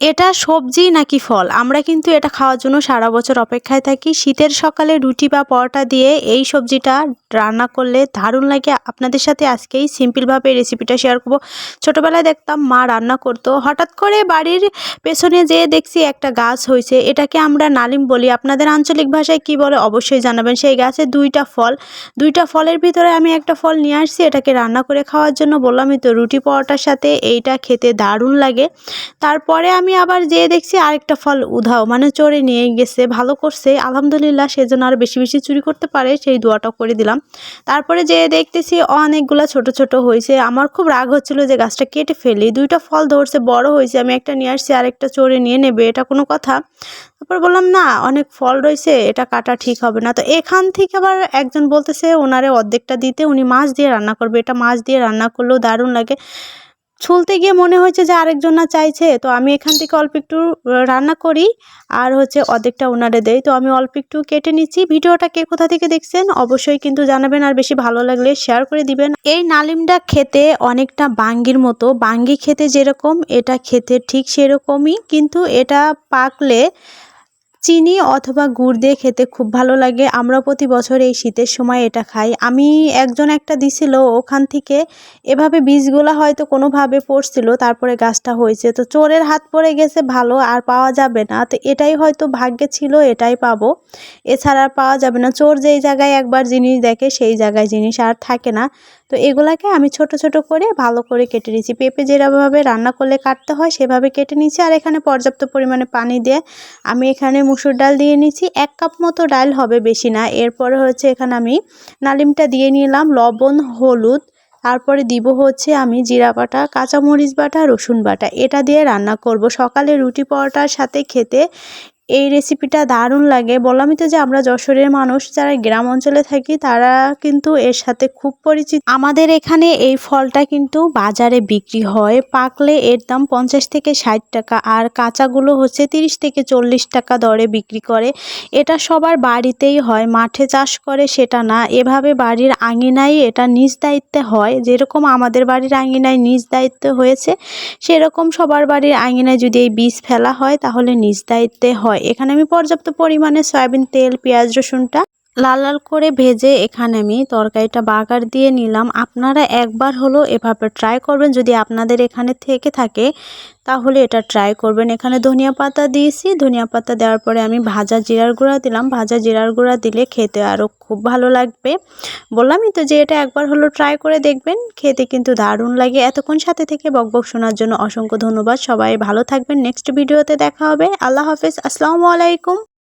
এটা সবজি নাকি ফল? আমরা কিন্তু এটা খাওয়ার জন্য সারা বছর অপেক্ষায় থাকি। শীতের সকালে রুটি বা পরোটা দিয়ে এই সবজিটা রান্না করলে দারুণ লাগে। আপনাদের সাথে আজকেই সিম্পলভাবে রেসিপিটা শেয়ার করব। ছোটোবেলায় দেখতাম মা রান্না করতো। হঠাৎ করে বাড়ির পেছনে যেয়ে দেখছি একটা গাছ হয়েছে এটাকে আমরা নালিম বলি। আপনাদের আঞ্চলিক ভাষায় কি বলে অবশ্যই জানাবেন। সেই গাছে দুইটা ফল। দুইটা ফলের ভিতরে আমি একটা ফল নিয়ে আসছি। এটাকে রান্না করে খাওয়ার জন্য বললামই তো রুটি, পরোটার সাথে এইটা খেতে দারুণ লাগে। তারপরে আমি আবার যেয়ে দেখছি আরেকটা ফল উধাও মানে চড়ে নিয়ে গেছে, ভালো করছে। আলহামদুলিল্লাহ সেজন্য আর বেশি বেশি চুরি করতে পারে, সেই দোয়াটা করে দিলাম। তারপরে যেয়ে দেখতেছি অনেকগুলো ছোট ছোট হয়েছে। আমার খুব রাগ হচ্ছিল যে গাছটা কেটে ফেলি। দুইটা ফল ধরছে, বড় হয়েছে, আমি একটা নিয়ে আসছি, আরেকটা চড়ে নিয়ে নেবে, এটা কোনো কথা। তারপর বললাম, না, অনেক ফল রয়েছে, এটা কাটা ঠিক হবে না। তো এখান থেকে আবার একজন বলতেছে, ওনারে অর্ধেকটা দিতে। উনি মাছ দিয়ে রান্না করবে, এটা মাছ দিয়ে রান্না করলেও দারুণ লাগে। ছুলতে গিয়ে মনে হয়েছে যে আরেকজন না চাইছে, তো আমি এখান থেকে অল্প একটু রান্না করি আর হচ্ছে অর্ধেকটা ওনারে দেই। তো আমি অল্প একটু কেটে নিচ্ছি। ভিডিওটা কে কোথা থেকে দেখছেন অবশ্যই কিন্তু জানাবেন আর বেশি ভালো লাগলে শেয়ার করে দিবেন। এই নালিমটা খেতে অনেকটা বাঙ্গির মতো। বাঙ্গি খেতে যেরকম, এটা খেতে ঠিক সেরকমই। কিন্তু এটা পাকলে চিনি অথবা গুড় দিয়ে খেতে খুব ভালো লাগে। আমরা প্রতি বছর এই শীতের সময় এটা খাই। আমি একজন একটা দিছিল, ওখান থেকে এভাবে বীজগুলো হয়তো কোনোভাবে পড়ছিল, তারপরে গাছটা হয়েছে। তো চোরের হাত পড়ে গেছে, ভালো আর পাওয়া যাবে না। তো এটাই হয়তো ভাগ্যে ছিল, এটাই পাবো। এছাড়া পাওয়া যাবে না। চোর যেই জায়গায় একবার জিনিস দেখে, সেই জায়গায় জিনিস আর থাকে না। তো এগুলাকে আমি ছোট ছোট করে ভালো করে কেটে নিয়েছি। পেঁপে যেভাবে রান্না করলে কাটতে হয়, সেভাবে কেটে নিয়েছি। আর এখানে পর্যাপ্ত পরিমাণে পানি দিয়ে আমি এখানে মুসুর ডাল দিয়ে নিয়েছি। এক কাপ মতো ডাল হবে বেশি না। এরপরে হচ্ছে এখানে আমি নালিমটা দিয়ে নিলাম, লবণ, হলুদ। তারপরে দিব হচ্ছে আমি জিরা বাটা, কাঁচামরিচ বাটা, রসুন বাটা। এটা দিয়ে রান্না করব। সকালে রুটি পরোটার সাথে খেতে এই রেসিপিটা দারুণ লাগে। বললামই তো যে আমরা যশোরের মানুষ, যারা গ্রাম অঞ্চলে থাকি, তারা কিন্তু এর সাথে খুব পরিচিত। আমাদের এখানে এই ফলটা কিন্তু বাজারে বিক্রি হয়। পাকলে এর দাম পঞ্চাশ থেকে ষাট টাকা, আর কাঁচাগুলো হচ্ছে তিরিশ থেকে চল্লিশ টাকা দরে বিক্রি করে। এটা সবার বাড়িতেই হয়, মাঠে চাষ করে সেটা না। এভাবে বাড়ির আঙিনায় এটা নিজ দায়িত্বে হয়। যেরকম আমাদের বাড়ির আঙিনায় নিজ দায়িত্ব হয়েছে, সেরকম সবার বাড়ির আঙিনায় যদি এই বীজ ফেলা হয়, তাহলে নিজ দায়িত্বে হয়। এখানে আমি পর্যাপ্ত পরিমাণে সয়াবিন তেল পেঁয়াজ রসুনটা লাল লাল করে ভেজে এখানে আমি তরকারিটা বাগার দিয়ে নিলাম। আপনারা একবার হলো এভাবে ট্রাই করবেন। যদি আপনাদের এখানে থেকে থাকে, তাহলে এটা ট্রাই করবেন। এখানে ধনিয়া পাতা দিয়েছি। ধনিয়া পাতা দেওয়ার পরে আমি ভাজা জিরার গুঁড়া দিলাম। ভাজা জিরার গুঁড়া দিলে খেতে আরও খুব ভালো লাগবে। বললামই তো যে এটা একবার হলো ট্রাই করে দেখবেন। খেতে কিন্তু দারুণ লাগে। এতক্ষণ সাথে থেকে বকবক শোনার জন্য অসংখ্য ধন্যবাদ। সবাই ভালো থাকবেন। নেক্সট ভিডিওতে দেখা হবে। আল্লাহ হাফেজ। আসসালামু আলাইকুম।